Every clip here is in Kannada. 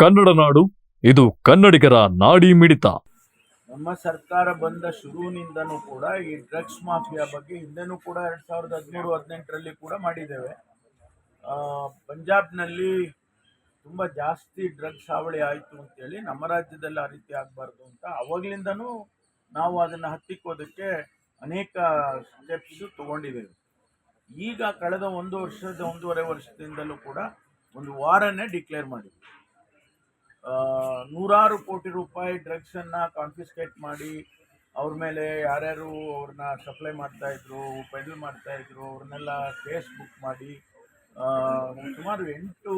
ಕನ್ನಡ ನಾಡು, ಇದು ಕನ್ನಡಿಗರ ನಾಡಿ ಮಿಡಿತ. ನಮ್ಮ ಸರ್ಕಾರ ಬಂದ ಶುರುವಿನಿಂದನೂ ಕೂಡ ಈ ಡ್ರಗ್ಸ್ ಮಾಫಿಯಾ ಬಗ್ಗೆ ಹಿಂದೆನೂ ಕೂಡ ಎರಡು ಸಾವಿರದ ಹದಿಮೂರು, ಹದಿನೆಂಟರಲ್ಲಿ ಕೂಡ ಮಾಡಿದ್ದೇವೆ. ಪಂಜಾಬ್ನಲ್ಲಿ ತುಂಬ ಜಾಸ್ತಿ ಡ್ರಗ್ಸ್ ಹಾವಳಿ ಆಯಿತು ಅಂತೇಳಿ ನಮ್ಮ ರಾಜ್ಯದಲ್ಲಿ ಆ ರೀತಿ ಆಗಬಾರ್ದು ಅಂತ ಅವಾಗಲಿಂದನೂ ನಾವು ಅದನ್ನು ಹತ್ತಿಕ್ಕೋದಕ್ಕೆ ಅನೇಕ ಸ್ಟೆಪ್ಸು ತಗೊಂಡಿದ್ದೇವೆ. ಈಗ ಕಳೆದ ಒಂದು ವರ್ಷದ, ಒಂದೂವರೆ ವರ್ಷದಿಂದಲೂ ಕೂಡ ಒಂದು ವಾರನೇ ಡಿಕ್ಲೇರ್ ಮಾಡಿದ್ವಿ. ನೂರಾರು ಕೋಟಿ ರೂಪಾಯಿ ಡ್ರಗ್ಸನ್ನು ಕಾನ್ಫಿಸ್ಕೇಟ್ ಮಾಡಿ ಅವ್ರ ಮೇಲೆ ಯಾರ್ಯಾರು ಅವ್ರನ್ನ ಸಪ್ಲೈ ಮಾಡ್ತಾ ಇದ್ರು ಪೆಡಲ್ ಮಾಡ್ತಾ ಇದ್ರು, ಅವ್ರನ್ನೆಲ್ಲ ಕೇಸ್ ಬುಕ್ ಮಾಡಿ ಸುಮಾರು ಎಂಟು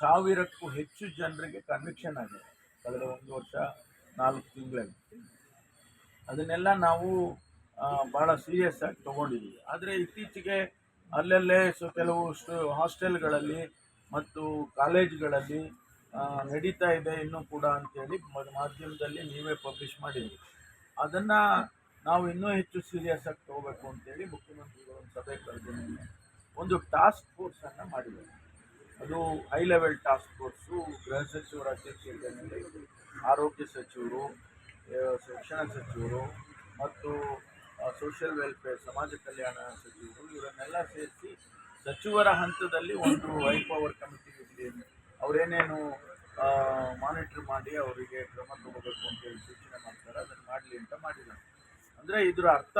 ಸಾವಿರಕ್ಕೂ ಹೆಚ್ಚು ಜನರಿಗೆ ಕನ್ವಿಕ್ಷನ್ ಆಗಿದೆ ಕಳೆದ ಒಂದು ವರ್ಷ, ನಾಲ್ಕು ತಿಂಗಳಲ್ಲಿ. ಅದನ್ನೆಲ್ಲ ನಾವು ಭಾಳ ಸೀರಿಯಸ್ ಆಗಿ ತೊಗೊಂಡಿದ್ದೀವಿ ಆದರೆ ಇತ್ತೀಚೆಗೆ ಅಲ್ಲಲ್ಲೇ ಸೊ, ಕೆಲವು ಹಾಸ್ಟೆಲ್ಗಳಲ್ಲಿ ಮತ್ತು ಕಾಲೇಜ್ಗಳಲ್ಲಿ ನಡೀತಾ ಇದೆ ಇನ್ನೂ ಕೂಡ ಅಂತೇಳಿ ಮ- ಮಾಧ್ಯಮದಲ್ಲಿ ನೀವೇ ಪಬ್ಲಿಷ್ ಮಾಡಿದ್ರಿ. ಅದನ್ನು ನಾವು ಇನ್ನೂ ಹೆಚ್ಚು ಸೀರಿಯಸ್ ಆಗಿ ತಗೋಬೇಕು ಅಂತೇಳಿ ಮುಖ್ಯಮಂತ್ರಿಗಳು ಒಂದು ಸಭೆ ಕರೆದು ಒಂದು ಟಾಸ್ಕ್ ಫೋರ್ಸನ್ನು ಮಾಡಿದೆ ಅದು ಹೈ ಲೆವೆಲ್ ಟಾಸ್ಕ್ ಫೋರ್ಸು ಗೃಹ ಸಚಿವರ ಅಧ್ಯಕ್ಷತೆಯಲ್ಲಿ ಆರೋಗ್ಯ ಸಚಿವರು ಶಿಕ್ಷಣ ಸಚಿವರು ಮತ್ತು ಸೋಷಿಯಲ್ ವೆಲ್ಫೇರ್ ಸಮಾಜ ಕಲ್ಯಾಣ ಸಚಿವರು ಇವರನ್ನೆಲ್ಲ ಸೇರಿಸಿ ಸಚಿವರ ಹಂತದಲ್ಲಿ ಒಂದು ಹೈ ಪವರ್ ಕಮಿಟಿ ಅವರೇನೇನು ಮಾನಿಟರ್ ಮಾಡಿ ಅವರಿಗೆ ಕ್ರಮ ತಗೋಬೇಕು ಅಂತೇಳಿ ಸೂಚನೆ ಮಾಡ್ತಾರೆ ಅದನ್ನು ಮಾಡಲಿ ಅಂತ ಮಾಡಿದ್ದಾರೆ. ಅಂದರೆ ಇದರ ಅರ್ಥ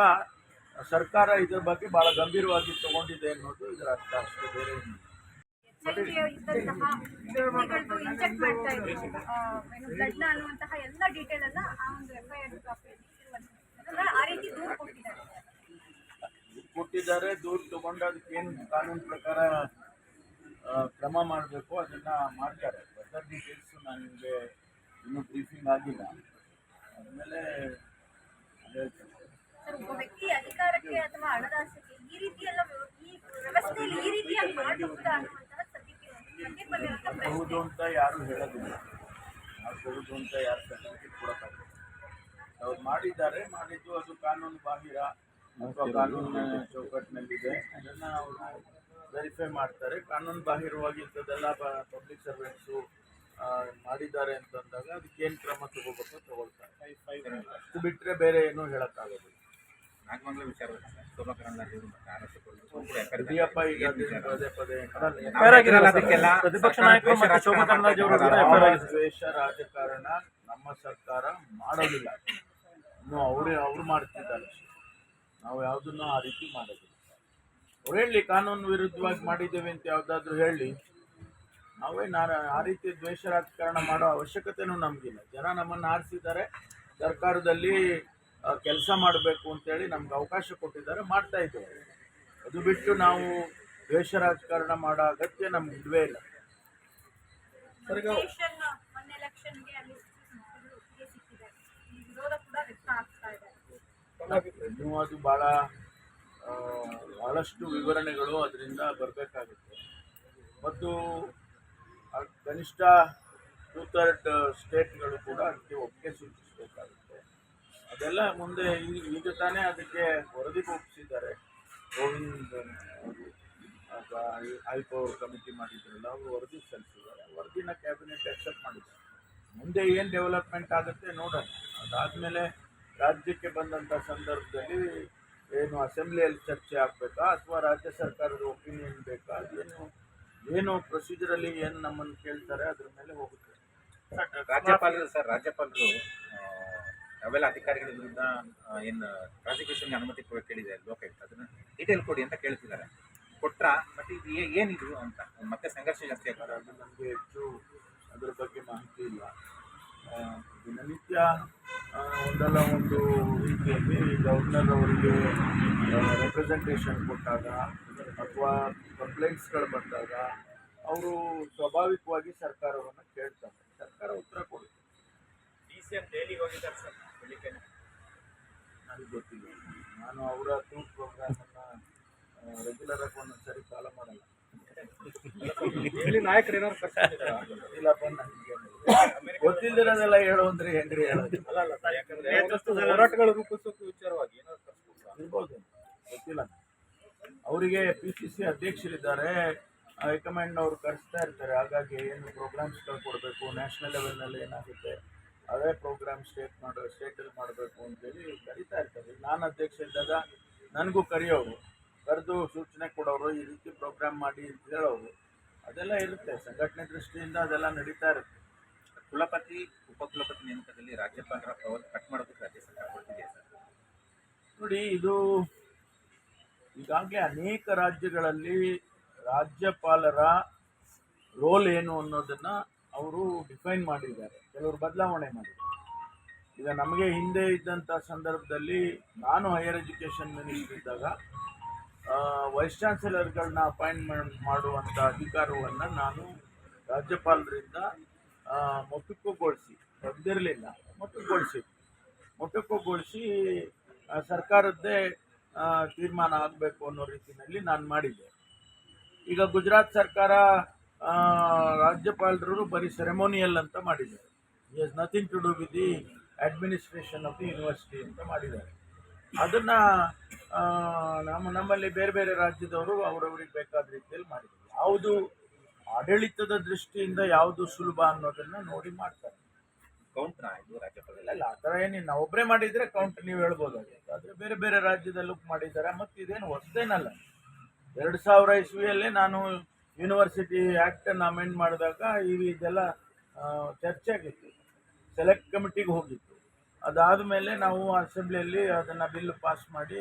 ಸರ್ಕಾರ ಇದರ ಬಗ್ಗೆ ಭಾಳ ಗಂಭೀರವಾಗಿ ತಗೊಂಡಿದೆ ಅನ್ನೋದು ಇದರ ಅರ್ಥ ಅಷ್ಟೇ ಬೇರೆ ಇಂಜೆಕ್ಟ್ ಮಾಡ್ತಾ ಆ, ಏನು ಬ್ಲಡ್ ಅನ್ನುವಂತಹ ಎಲ್ಲ ಡೀಟೇಲ್ ಅನ್ನ ಆ ಒಂದು ಎಫ್ ಐ ಆರ್ ಕಾಪಿಯಲ್ಲಿ ಆ ರೀತಿ ದೂರು ಕೊಟ್ಟಿದ್ದಾರೆ. ಕೊಟ್ಟಿದ್ದಾರೆ ತಗೊಂಡ ತಗೊಂಡು ಅದಕ್ಕೇನು ಕಾನೂನು ಪ್ರಕಾರ ಕ್ರಮ ಮಾಡಬೇಕು ಅದನ್ನು ಮಾಡ್ತಾರೆ. ವೆದರ್ ಡೀಟೇಲ್ಸ್ ನಾನು ನಿಮಗೆ ಇನ್ನೂ ಬ್ರೀಫಿಂಗ್ ಆಗಿಲ್ಲ. ಆಮೇಲೆ ಹೇಳ್ತೇನೆ. ಸರ್ ಒಬ್ಬ ವ್ಯಕ್ತಿ ಅಧಿಕಾರಕ್ಕೆ ಅಥವಾ ಈ ರೀತಿ ಎಲ್ಲ ಈ ವ್ಯವಸ್ಥೆಯಲ್ಲಿ ಈ ರೀತಿಯಾಗಿ ಮಾಡಬಹುದಾ ಅನ್ನುವಂತಹ ಸದ್ಯಕ್ಕೆ ಪದೇ ಪದೇ ಅಂತ ಪ್ರಶ್ನೆ. ಹೌದು ಅಂತ ಯಾರು ಹೇಳೋದಿಲ್ಲ. ಆಗಬಹುದು ಅಂತ ಯಾರು ಸರ್ಟಿಫಿಕೇಟ್ ಕೊಡೋಕ್ಕಾಗಲ್ಲ. ಅವ್ರು ಮಾಡಿದ್ದಾರೆ ಮಾಡಿದ್ದು ಅದು ಕಾನೂನು ಬಾಹಿರ. ಅಥವಾ ಕಾನೂನಿನ ಚೌಕಟ್ಟಿನಲ್ಲಿದೆ. ಅದನ್ನು ಅವರು ವೆರಿಫೈ ಮಾಡ್ತಾರೆ. ಕಾನೂನು ಬಾಹಿರವಾಗಿ ಇಂಥದ್ದೆಲ್ಲ ಪಬ್ಲಿಕ್ ಸರ್ವೆಂಟ್ಸು ಮಾಡಿದ್ದಾರೆ ಅಂತಂದಾಗ ಅದಕ್ಕೇನು ಕ್ರಮ ತಗೋಬೇಕು ತಗೊಳ್ತಾರೆ. ಅದು ಬಿಟ್ಟರೆ ಬೇರೆ ಏನೂ ಕರೆದಿದ್ದಾರೆ. ಯಡಿಯೂರಪ್ಪ ಈಗ ಪದೇ ಪದೇ ಪ್ರತಿಪಕ್ಷ ದ್ವೇಷ ರಾಜಕಾರಣ ನಮ್ಮ ಸರ್ಕಾರ ಮಾಡೋದಿಲ್ಲ. ಇನ್ನು ಅವರೇ ಅವ್ರು ಮಾಡ್ತಿದ್ದಾರೆ. ನಾವು ಯಾವುದನ್ನು ಆ ರೀತಿ ಮಾಡೋದಿಲ್ಲ. ಅವ್ರು ಹೇಳಿ ಕಾನೂನು ವಿರುದ್ಧವಾಗಿ ಮಾಡಿದ್ದೇವೆ ಅಂತ ಯಾವುದಾದ್ರೂ ಹೇಳಿ. ನಾವೇ ನಾ ಆ ರೀತಿ ದ್ವೇಷ ರಾಜಕಾರಣ ಮಾಡೋ ಅವಶ್ಯಕತೆನೂ ನಮಗಿಲ್ಲ. ಜನ ನಮ್ಮನ್ನು ಆರಿಸಿದ್ದಾರೆ. ಸರ್ಕಾರದಲ್ಲಿ ಕೆಲಸ ಮಾಡಬೇಕು ಅಂತೇಳಿ ನಮ್ಗೆ ಅವಕಾಶ ಕೊಟ್ಟಿದ್ದಾರೆ ಮಾಡ್ತಾ ಇದ್ದೇವೆ. ಅದು ಬಿಟ್ಟು ನಾವು ದ್ವೇಷ ರಾಜಕಾರಣ ಮಾಡೋ ಅಗತ್ಯ ನಮ್ಗೆ ಇಲ್ವೇ ಇಲ್ಲ. ನೀವು ಮೊನ್ನೆ ಎಲೆಕ್ಷನ್ಗೆ ಅಲ್ಲಿ ಒಪ್ಪಿಗೆ ವಿರೋಧ ಕೂಡ ವ್ಯಕ್ತ ಆಗ್ತಾ ಇದೆ. ಇನ್ನೂ ಅದು ಭಾಳ ಭಾಳಷ್ಟು ವಿವರಣೆಗಳು ಅದರಿಂದ ಬರಬೇಕಾಗುತ್ತೆ. ಮತ್ತು ಕನಿಷ್ಠ ಟೂ ಥರ್ಡ್ ಸ್ಟೇಟ್ಗಳು ಕೂಡ ಅದಕ್ಕೆ ಒಪ್ಪಿಗೆ ಸೂಚಿಸಬೇಕಾಗುತ್ತೆ. ಅದೆಲ್ಲ ಮುಂದೆ ಈಗ ತಾನೇ ಅದಕ್ಕೆ ವರದಿ ಒಪ್ಪಿಸಿದ್ದಾರೆ ಗೋವಿಂದ್ ಹೈ ಪವರ್ ಕಮಿಟಿ ಮಾಡಿದ್ರಲ್ಲ, ಅವರು ವರದಿ ಸಲ್ಲಿಸಿದ್ದಾರೆ. ವರದಿನ ಕ್ಯಾಬಿನೆಟ್ ಅಕ್ಸೆಪ್ಟ್ ಮಾಡಿದ್ದಾರೆ ಮುಂದೆ ಏನು ಡೆವಲಪ್ಮೆಂಟ್ ಆಗುತ್ತೆ ನೋಡೋಣ. ಅದಾದಮೇಲೆ ರಾಜ್ಯಕ್ಕೆ ಬಂದಂಥ ಸಂದರ್ಭದಲ್ಲಿ ಏನು ಅಸೆಂಬ್ಲಿಯಲ್ಲಿ ಚರ್ಚೆ ಆಗಬೇಕಾ ಅಥವಾ ರಾಜ್ಯ ಸರ್ಕಾರದ ಒಪಿನಿಯನ್ ಬೇಕಾ? ಏನು ಏನು ಪ್ರೊಸೀಜರಲ್ಲಿ ಏನು ನಮ್ಮನ್ನು ಕೇಳ್ತಾರೆ ಅದ್ರ ಮೇಲೆ ಹೋಗುತ್ತೆ. ರಾಜ್ಯಪಾಲರು ಸರ್ ರಾಜ್ಯಪಾಲರು ನಾವೆಲ್ಲ ಅಧಿಕಾರಿಗಳ ವಿರುದ್ಧ ಏನು ಪ್ರಾಸಿಕ್ಯೂಷನ್ಗೆ ಅನುಮತಿ ಕೊಡ ಕೇಳಿದೆ ಲೋಕಾಯುಕ್ತ. ಅದನ್ನ ಡೀಟೇಲ್ ಕೊಡಿ ಅಂತ ಕೇಳ್ತಿದ್ದಾರೆ. ಕೊಟ್ರ ಮತ್ತೆ ಇದು ಏ- ಏನಿದು ಅಂತ. ಮತ್ತೆ ಸಂಘರ್ಷ ಜಾಸ್ತಿ ಆಗ್ತಾರೆ ಅದು ನಮಗೆ ಹೆಚ್ಚು ಅದ್ರ ಬಗ್ಗೆ ಮಾಹಿತಿ ಇಲ್ಲ. ದಿನನಿತ್ಯ ಒಂದಲ್ಲ ಒಂದು ರೀತಿಯಲ್ಲಿ ಗವರ್ನರ್ ಅವರಿಗೆ ರೆಪ್ರೆಸೆಂಟೇಷನ್ ಕೊಟ್ಟಾಗ ಅಥವಾ ಕಂಪ್ಲೇಂಟ್ಸ್ಗಳು ಬಂದಾಗ ಅವರು ಸ್ವಾಭಾವಿಕವಾಗಿ ಸರ್ಕಾರವನ್ನು ಕೇಳ್ತಾರೆ. ಸರ್ಕಾರ ಉತ್ತರ ಕೊಡುತ್ತೆ. ಡಿ ಸಿ ಎಂ ಡೈಲಿ ಹೋಗಿದ್ದಾರೆ ಸರ್ ಬೆಳಿಗ್ಗೆ ನನಗೆ ಗೊತ್ತಿಲ್ಲ. ನಾನು ಅವರ ಟೂರ್ ಪ್ರೋಗ್ರಾಮನ್ನು ರೆಗ್ಯುಲರ್ ಆಗಿ ಒಂದೊಂದು ಸರಿ ಫಾಲೋ ಮಾಡಲ್ಲ. ಇಲ್ಲಿ ನಾಯಕರು ಏನಾದ್ರು ಕರ್ಕೊಂಡಿದ್ದಾರಾ? ಇಲ್ಲಪ್ಪ ನನಗೆ ಗೊತ್ತಿಲ್ಲದಿರೋದೆಲ್ಲ ಹೇಳು ಅಂದ್ರೆ ಹೆಂಗ್ರಿ ಹೇಳೋದು? ಹೋರಾಟಗಳು ರೂಪಿಸೋಕೆ ವಿಚಾರವಾಗಿ? ಇರ್ಬೋದು. ಗೊತ್ತಿಲ್ಲ. ಅವರಿಗೆ ಪಿ ಸಿ ಸಿ ಅಧ್ಯಕ್ಷರಿದ್ದಾರೆ. ಹೈಕಮಾಂಡ್ನವ್ರು ಕರೆಸ್ತಾ ಇರ್ತಾರೆ. ಹಾಗಾಗಿ ಏನು ಪ್ರೋಗ್ರಾಮ್ಸ್ಗಳು ಕೊಡಬೇಕು ನ್ಯಾಷನಲ್ ಲೆವೆಲ್ನಲ್ಲಿ ಏನಾಗುತ್ತೆ ಅದೇ ಪ್ರೋಗ್ರಾಮ್ ಸ್ಟೇಟ್ ಮಾಡೋ ಸ್ಟೇಟಲ್ಲಿ ಮಾಡಬೇಕು ಅಂತೇಳಿ ಕರಿತಾ ಇರ್ತಾರೆ. ನಾನು ಅಧ್ಯಕ್ಷ ಇದ್ದಾಗ ನನಗೂ ಕರೆಯೋರು. ಕರೆದು ಸೂಚನೆ ಕೊಡೋರು ಈ ರೀತಿ ಪ್ರೋಗ್ರಾಮ್ ಮಾಡಿ ಅಂತ ಹೇಳೋರು. ಅದೆಲ್ಲ ಇರುತ್ತೆ. ಸಂಘಟನೆ ದೃಷ್ಟಿಯಿಂದ ಅದೆಲ್ಲ ನಡೀತಾ ಇರುತ್ತೆ. ಕುಲಪತಿ, ಉಪಕುಲಪತಿ ನೇಮಕದಲ್ಲಿ ರಾಜ್ಯಪಾಲರ ಪವರ್ ಕಟ್ ಮಾಡೋದಕ್ಕೆ ರಾಜ್ಯ ಸರ್ಕಾರ ಹೊರಟಿದೆ ಸರ್. ನೋಡಿ, ಇದು ಈಗಾಗಲೇ ಅನೇಕ ರಾಜ್ಯಗಳಲ್ಲಿ ರಾಜ್ಯಪಾಲರ ರೋಲ್ ಏನು ಅನ್ನೋದನ್ನ ಅವರು ಡಿಫೈನ್ ಮಾಡಿದ್ದಾರೆ, ಕೆಲವರು ಬದಲಾವಣೆ ಮಾಡಿದ್ದಾರೆ. ಈಗ ನಮಗೆ ಹಿಂದೆ ಇದ್ದಂಥ ಸಂದರ್ಭದಲ್ಲಿ ನಾನು ಹೈಯರ್ ಎಜುಕೇಷನ್ ಮಿನಿಸ್ಟರ್ ಇದ್ದಾಗ ವೈಸ್ ಚಾನ್ಸಲರ್ಗಳನ್ನ ಅಪಾಯಿಂಟ್ಮೆಂಟ್ ಮಾಡುವಂಥ ಅಧಿಕಾರವನ್ನು ನಾನು ರಾಜ್ಯಪಾಲರಿಂದ ಮೊಟಕುಗೊಳಿಸಿ ತೆಗೆದಿರಲಿಲ್ಲ ಮೊಟಕುಗೊಳಿಸಿ ಮೊಟಕುಗೊಳಿಸಿ ಸರ್ಕಾರದ್ದೇ ತೀರ್ಮಾನ ಆಗಬೇಕು ಅನ್ನೋ ರೀತಿಯಲ್ಲಿ ನಾನು ಮಾಡಿದ್ದೆ. ಈಗ ಗುಜರಾತ್ ಸರ್ಕಾರ ರಾಜ್ಯಪಾಲರು ಬರೀ ಸೆರೆಮೋನಿಯಲ್ ಅಂತ ಮಾಡಿದ್ದಾರೆ. Is nothing to do with the administration of the university ಅಂತ ಮಾಡಿದ್ದಾರೆ. ಅದನ್ನು ನಮ್ಮ, ನಮ್ಮಲ್ಲಿ ಬೇರೆ ಬೇರೆ ರಾಜ್ಯದವರು ಅವರವ್ರಿಗೆ ಬೇಕಾದ ರೀತಿಯಲ್ಲಿ ಮಾಡಿದ್ದಾರೆ. ಯಾವುದು ಆಡಳಿತದ ದೃಷ್ಟಿಯಿಂದ ಯಾವುದು ಸುಲಭ ಅನ್ನೋದನ್ನ ನೋಡಿ ಮಾಡ್ತಾರೆ. ಕೌಂಟ್ನ ಇದು ರಾಜ್ಯಪಾಲ ಇಲ್ಲ ಆ ಥರ ಏನಿಲ್ಲ. ನಾವು ಒಬ್ಬರೇ ಮಾಡಿದರೆ ಕೌಂಟ್ ನೀವು ಹೇಳ್ಬೋದಾಗಿತ್ತು ಆದರೆ ಬೇರೆ ಬೇರೆ ರಾಜ್ಯದಲ್ಲೂ ಮಾಡಿದ್ದಾರೆ. ಮತ್ತು ಇದೇನು ಹೊಸದೇನಲ್ಲ. ಎರಡು ಸಾವಿರ ಇಸ್ವಿಯಲ್ಲಿ ನಾನು ಯೂನಿವರ್ಸಿಟಿ ಆ್ಯಕ್ಟನ್ನು ಅಮೆಂಡ್ ಮಾಡಿದಾಗ ಈ ಇದೆಲ್ಲ ಚರ್ಚೆ ಆಗಿತ್ತು. ಸೆಲೆಕ್ಟ್ ಕಮಿಟಿಗೆ ಹೋಗಿತ್ತು ಅದಾದ ಮೇಲೆ ನಾವು ಅಸೆಂಬ್ಲಿಯಲ್ಲಿ ಅದನ್ನು ಬಿಲ್ ಪಾಸ್ ಮಾಡಿ